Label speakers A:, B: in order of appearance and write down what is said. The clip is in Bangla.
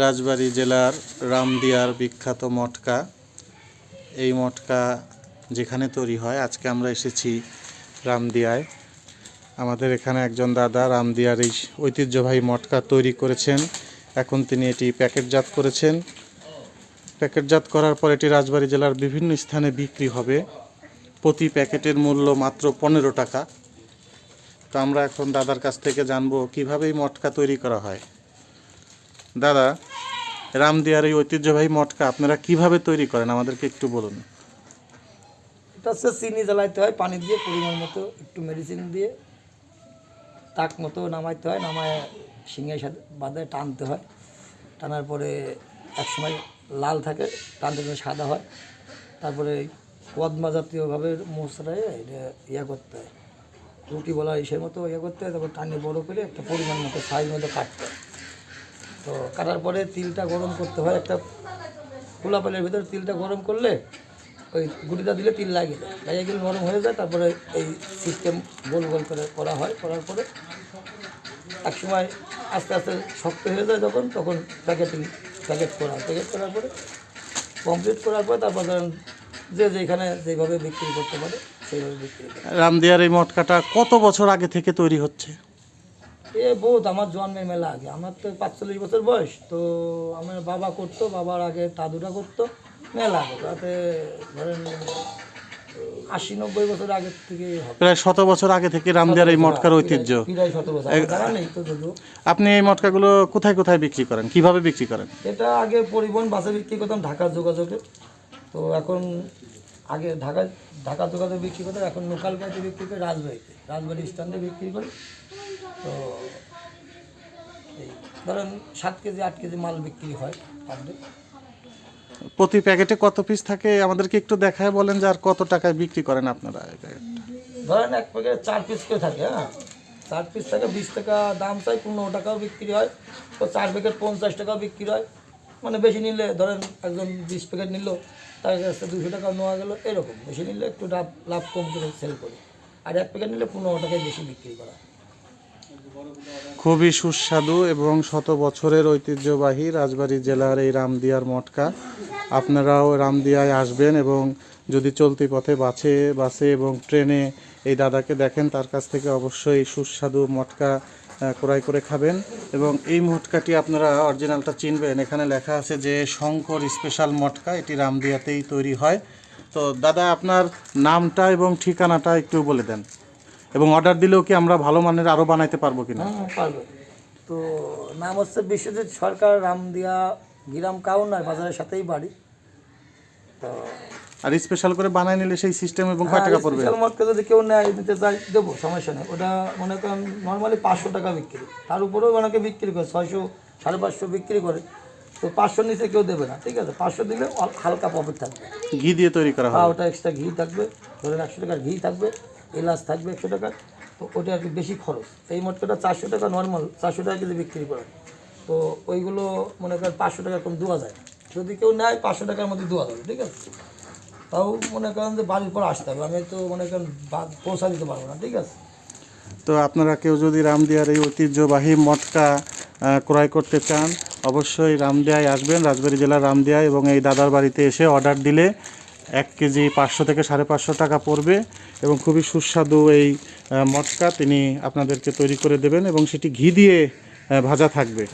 A: রাজবাড়ী জেলার রামদিয়ার বিখ্যাত মটকা। এই মটকা যেখানে তৈরি হয়, আজকে আমরা এসেছি রামদিয়ায়। আমাদের এখানে একজন দাদা রামদিয়ার এই ঐতিহ্যবাহী মটকা তৈরি করেছেন। এখন তিনি এটি প্যাকেটজাত করেছেন। প্যাকেটজাত করার পর এটি রাজবাড়ী জেলার বিভিন্ন স্থানে বিক্রি হবে। প্রতি প্যাকেটের মূল্য মাত্র পনেরো টাকা। তো আমরা এখন দাদার কাছ থেকে জানব, কীভাবে এই মটকা তৈরি করা হয়? দাদা, রামদিয়ার এই ঐতিহ্যবাহী মটকা আপনারা কীভাবে তৈরি করেন? আমাদেরকে একটু বলুন।
B: এটা হচ্ছে চিনি জ্বালাইতে হয়, পানি দিয়ে, পরিমাণ মতো একটু মেডিসিন দিয়ে। তাক মতো নামাইতে হয়, নামায় শিঙের সাথে বাঁধে, টানতে হয়। টানার পরে একসময় লাল থাকে, টানতে সাদা হয়। তারপরে কদমা জাতীয়ভাবে মশলায় এটা ইয়া করতে হয়। রুটি বলা ইসের মতো ইয়ে করতে হয়, তারপর টানে বড় করে একটা পরিমাণ মতো সাইজ মতো কাটতে হয়। তো কাটার পরে তিলটা গরম করতে হয়, একটা খোলা পালের ভিতরে তিলটা গরম করলে ওই গুটিটা দিলে তিল লাগে। লাগিয়ে গেলে নরম হয়ে যায়, তারপরে এই সিস্টেম গোল গোল করে করা হয়, করার পরে এক সময় আস্তে আস্তে শক্ত হয়ে যায় যখন, তখন প্যাকেটিং প্যাকেট করা প্যাকেট করার পরে কমপ্লিট করার পরে তারপর ধরেন যে যেখানে যেভাবে বিক্রি করতে পারে, সেইভাবে বিক্রি করে
A: রামদিয়ার এই মটকাটা কত বছর আগে থেকে তৈরি হচ্ছে?
B: এ বহুত আমার জন্মের মেলা আগে। আমার তো পাঁচচল্লিশ বছর বয়স তো আমার বাবা করতো বাবার আগে দাদুরা করতো মেলা আগে। তাতে ধরেন আশি নব্বই বছর আগে থেকে
A: প্রায় শত বছর আগে থেকে রামদিয়ার এই মটকার ঐতিহ্য। আপনি এই মটকাগুলো কোথায় কোথায় বিক্রি করেন? কীভাবে বিক্রি করেন?
B: এটা আগে পরিবহন বাসে বিক্রি করতাম ঢাকার যোগাযোগে। তো এখন আগে ঢাকা ঢাকা দোকানে বিক্রি করতাম এখন লোকাল গাড়িতে বিক্রি করি রাজবাড়িতে। রাজবাড়ি স্ট্যান্ডে বিক্রি করি। তো এই ধরেন সাত কেজি আট কেজি মাল বিক্রি হয় পার ডে
A: প্রতি প্যাকেটে কত পিস থাকে? আমাদেরকে একটু দেখায় বলেন যে আর কত টাকায় বিক্রি করেন আপনারা এই প্যাকেট?
B: ধরেন এক প্যাকেট চার পিস করে থাকে হ্যাঁ? চার পিস থাকে বিশ টাকা দাম চাই পনেরো টাকাও বিক্রি হয়। তো চার প্যাকেট পঞ্চাশ টাকাও বিক্রি হয়। মানে বেশি নিলে, ধরেন একজন বিশ প্যাকেট নিল, তার কাছে দুশো টাকা নেওয়া গেলো, এরকম। বেশি নিলে একটু লাভ লাভ কম করে সেল করি। আর এক প্যাকেট নিলে পনেরো টাকায় বেশি বিক্রি করা।
A: খুবই সুস্বাদু এবং শত বছরের ঐতিহ্যবাহী রাজবাড়ী জেলার এই রামদিয়ার মটকা। আপনারাও রামদিয়ায় আসবেন এবং যদি চলতি পথে বাসে বাসে এবং ট্রেনে এই দাদাকে দেখেন, তার কাছ থেকে অবশ্যই সুস্বাদু মটকা ক্রয় করে খাবেন। এবং এই মটকাটি আপনারা অরিজিনালটা চিনবেন। এখানে লেখা আছে যে, শঙ্কর স্পেশাল মটকা, এটি রামদিয়াতেই তৈরি হয়। তো দাদা, আপনার নামটা এবং ঠিকানাটা একটু বলে দেন। এবং অর্ডার দিলেও কি আমরা ভালো মানের আরও বানাইতে পারব কিনা
B: হ্যাঁ পারবে। তো নাম হচ্ছে বিশ্বজিৎ সরকার, রামদিয়া, গ্রাম কাউনার বাজারের সাথেই বাড়ি। তো
A: আর স্পেশাল করে বানাই নিলে সেই সিস্টেম এবং কয় টাকা পড়বে?
B: স্পেশাল মটকা যদি কেউ নেয় দিতে চাই দেবো সমস্যা নেই। ওটা মনে করেন নর্মালি পাঁচশো টাকা বিক্রি। তার উপরেও অনেকে বিক্রি করে ছয়শো সাড়ে পাঁচশো বিক্রি করে। তো পাঁচশোর নিচে কেউ দেবে না ঠিক আছে? পাঁচশো দিলে হালকা প্রফিট থাকবে।
A: ঘি দিয়ে তৈরি করা
B: বা
A: হয়
B: ওটা এক্সট্রা ঘি থাকবে ধরেন একশো টাকার ঘি থাকবে এলাচ থাকবে একশো টাকার তো ওটা আর কি বেশি খরচ। এই মটকাটা চারশো টাকা নর্মাল চারশো টাকা কেজি বিক্রি করে। তো ওইগুলো মনে করেন পাঁচশো টাকা কম দেওয়া যায় না। যদি কেউ নেয় পাঁচশো টাকার মধ্যে দেওয়া যাবে ঠিক আছে? তাও মনে করেন যে বাড়ির পর আসতে হবে। আমি তো মনে করেন পৌঁছা দিতে পারব না ঠিক আছে?
A: তো আপনারা কেউ যদি রামদিয়ার এই ঐতিহ্যবাহী মটকা ক্রয় করতে চান অবশ্যই রামদিয়ায় আসবেন রাজবাড়ী জেলার রামদিয়ায় এবং এই দাদার বাড়িতে এসে অর্ডার দিলে এক কেজি পাঁচশো থেকে সাড়ে পাঁচশো টাকা পড়বে এবং খুবই সুস্বাদু এই মটকা তিনি আপনাদেরকে তৈরি করে দেবেন এবং সেটি ঘি দিয়ে ভাজা থাকবে।